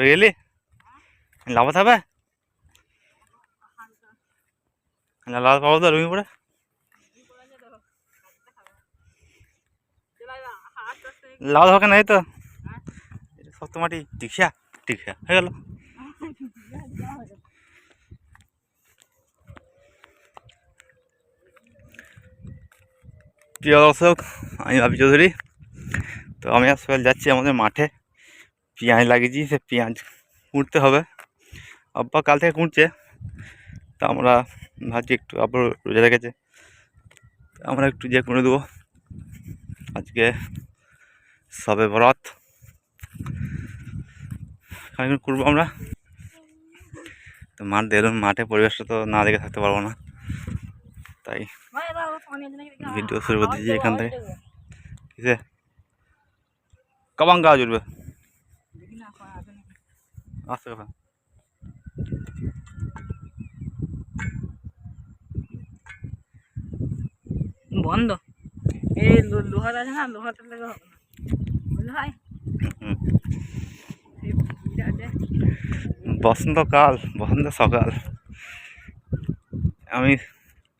পড়ে গেলি লাভাতে হবে লাভ পাবো তো, রুমি পড়ে লাভ হবে না, এই তো। শক্ত মাটি টিকিয়া টিকিয়া হয়ে গেল। প্রিয় দর্শক, আমি ভাবি চৌধুরী। তো আমি আর সোহেল যাচ্ছি আমাদের মাঠে। পেঁয়াজ লাগিয়েছি, সে পেঁয়াজ কুঁড়তে হবে। আব্বা কাল থেকে কুঁড়ছে, তা আমরা ভাবছি একটু আবার রোজা রেখেছে আমরা একটু যে কুঁড়ে দেবো। আজকে সবে বরাত খানিক করব আমরা। তো মাঠ দেখলাম মাঠে পরিবেশটা তো না দেখে থাকতে পারব না। তাই ভিডিও শুরু করে দিয়েছি এখান থেকে। কিসে কবাং গাছ উঠবে। আসতে কথা বন্ধ। এই লোহার আছে না? লোহাটা লেগে হবে না। বিরাটে বসন্তকাল বসন্ত সকাল। আমি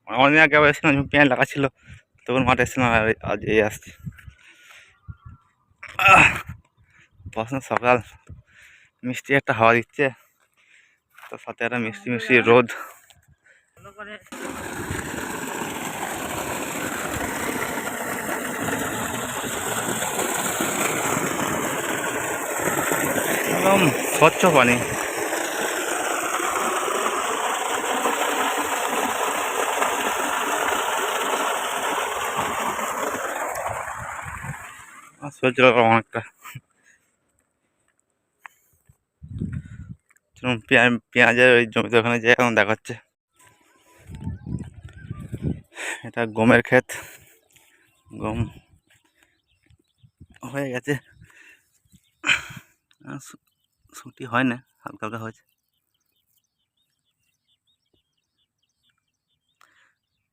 অনেক আগে আবার এসেছিলাম যখন পেঁয়াজ লাগাচ্ছিল তখন মাঠে এসেছিলাম আজ এই আসছি। বসন্ত সকাল। মিষ্টি একটা হাওয়া দিচ্ছে। তার সাথে একটা মিষ্টি মিষ্টি রোদ। একদম স্বচ্ছ পানি। সহ্য অনেকটা। চলুন পেঁয়াজ, পেঁয়াজের ওই জমিতে ওখানে যে এখন দেখাচ্ছে। এটা গমের ক্ষেত। গম হয়ে গেছে। ছুটি হয় না, হালকা হালকা হয়েছে।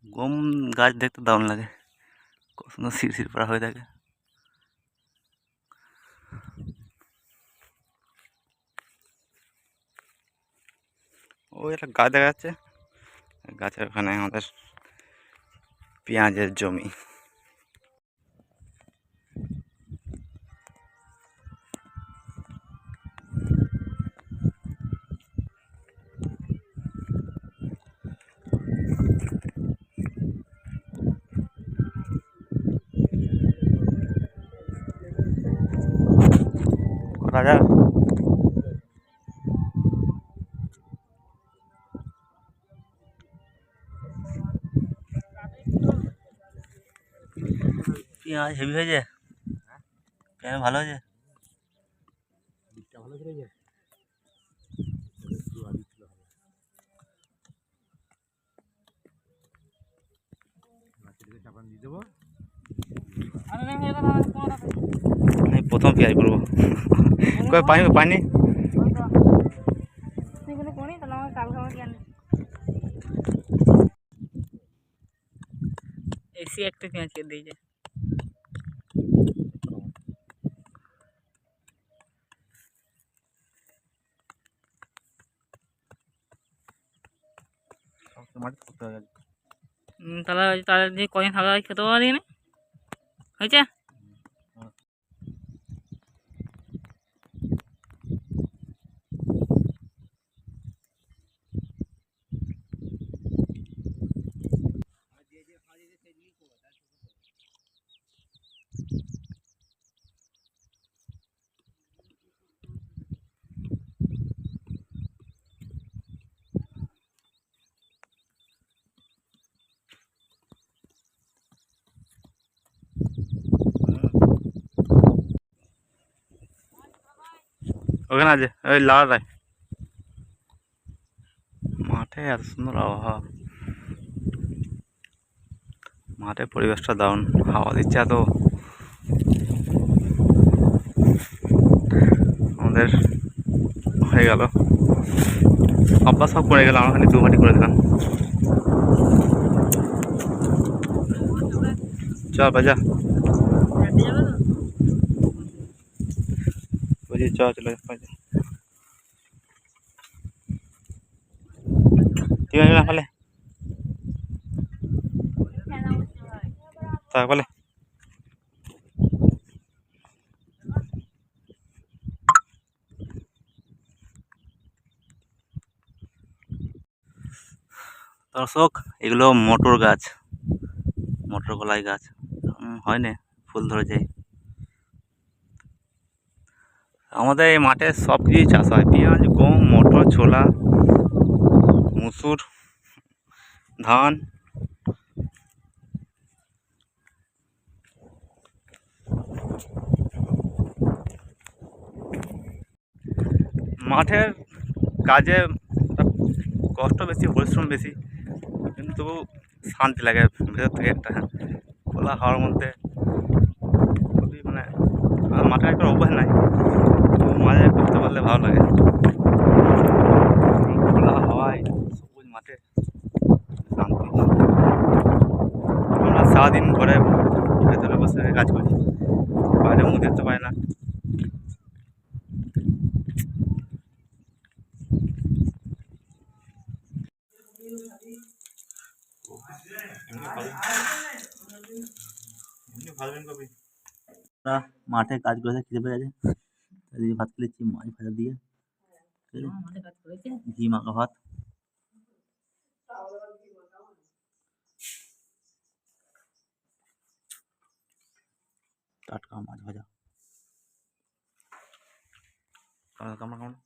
গম গাছ দেখতে দারুণ লাগে। কত সুন্দর শিরশির পড়া হয়ে থাকে। ওই একটা গাছ দেখা যাচ্ছে। গাছের ওখানে আমাদের পেঁয়াজের জমি। করা পেঁয়াজ হেভি হয়েছে? পেঁয়াজ ভালো হয়েছে? না কোনটা আমি প্রথম পেঁয়াজ করব। কই পানি পানি কোনি এসি একটা পেঁয়াজ কেটে দিয়েছে। মাটি করতে হবে। তাহলে তাহলে যে কদিন থাকা খেতে পারি না হয়েছে? ওখানে আছে, ওই লাল রায় মাঠে এত সুন্দর আবহাওয়া। মাঠে পরিবেশটা দারুণ, হাওয়া দিচ্ছে এত। আমাদের হয়ে গেল। আব্বা সব করে গেল, আমার খালি দু ভাটি করে দিলাম। চল, বাজা। ওই চা, চলে যাচ্ছে ঠিক আছে ফেলে থাক দর্শক, এগুলো মোটর গাছ, মোটর কলাই গাছ। হয় না, ফুল ধরে যায়। আমাদের এই মাঠে সব কিছুই চাষ হয়। পেঁয়াজ, গম, মটর, ছোলা, মুসুর, ধান। মাঠের কাজে কষ্ট বেশি, পরিশ্রম বেশি, কিন্তু শান্তি লাগে, ভেতর থেকে একটা খোলা হওয়ার মধ্যে আর মাঠের একটা অভ্যাস নাই। মাঝে করতে পারলে ভালো লাগে। খোলা হাওয়ায় সবুজ মাঠে আমরা সারাদিন ঘরে ভেতরে বসে কাজ করি। বাইরে মুখ দেখতে পাই না। আমরা মাঠে কাজ করে খিদে পেয়ে গেছে তাই দিয়ে ভাত খেলেছি মাছ ভাজা দিয়ে ঠিক আছে? আমাদের কাজ করেছে ঘি মাখা ভাত টাটকা মাছ ভাজা কামড়া কামড়া কামড়া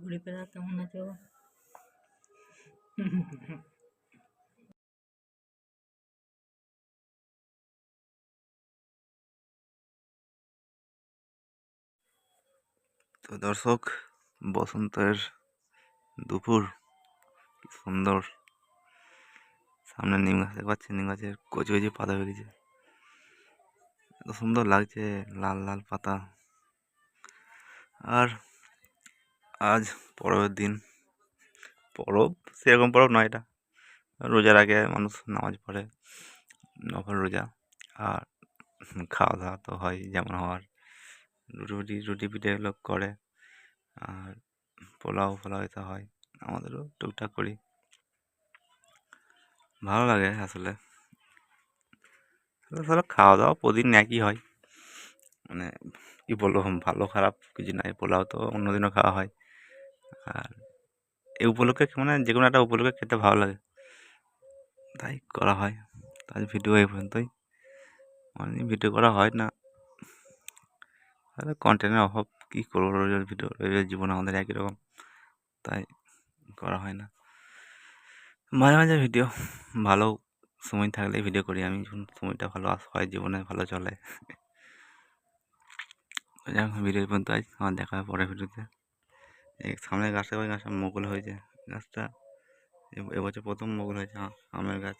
ঘুরে ফেরা কেমন আছে? তো দর্শক বসন্তের দুপুর। কি সুন্দর। সামনে নিম গাছ দেখতে পাচ্ছেন, নিম গাছের কচি কচি পাতা বেরিয়েছে এত সুন্দর লাগছে, লাল লাল পাতা। আর আজ পরবের দিন। পরব? সেরকম পরব নয় এটা। রোজার আগে মানুষ নামাজ পড়ে, নফল রোজা। আর খাওয়া দাওয়া তো হয় যেমন হওয়ার। রুটি রুটি পিঠে লোক করে। আর পোলাও ফোলাও এটা হয়। আমাদেরও টুকটাক করি। ভালো লাগে আসলে। আসলে খাওয়া দাওয়া প্রতিদিন একই হয়। মানে কী বলব, ভালো, খারাপ কিছু নাই। পোলাও তো অন্যদিনও খাওয়া হয়। আর এই উপলক্ষে মানে যে কোনো একটা উপলক্ষে খেতে ভালো লাগে। তাই করা হয়। আজ ভিডিও এই পর্যন্তই। অনেকদিন ভিডিও করা হয় না। তাহলে কন্টেন্টের অভাব, কী করব? ভিডিও জীবন আমাদের একই রকম। তাই করা হয় না। মাঝে মাঝে ভিডিও ভালো সময় থাকলে ভিডিও করি। আমি যখন সময়টা ভালো হয়, জীবনে ভালো চলে। যাক ভিডিও পর্যন্ত আজ। আমার দেখা হয় পরে ভিডিওতে। এই সামনের গাছটা ওই গাছটা মোগল হয়েছে। গাছটা এবছর প্রথম মোগল হয়েছে। আমার আমের গাছ।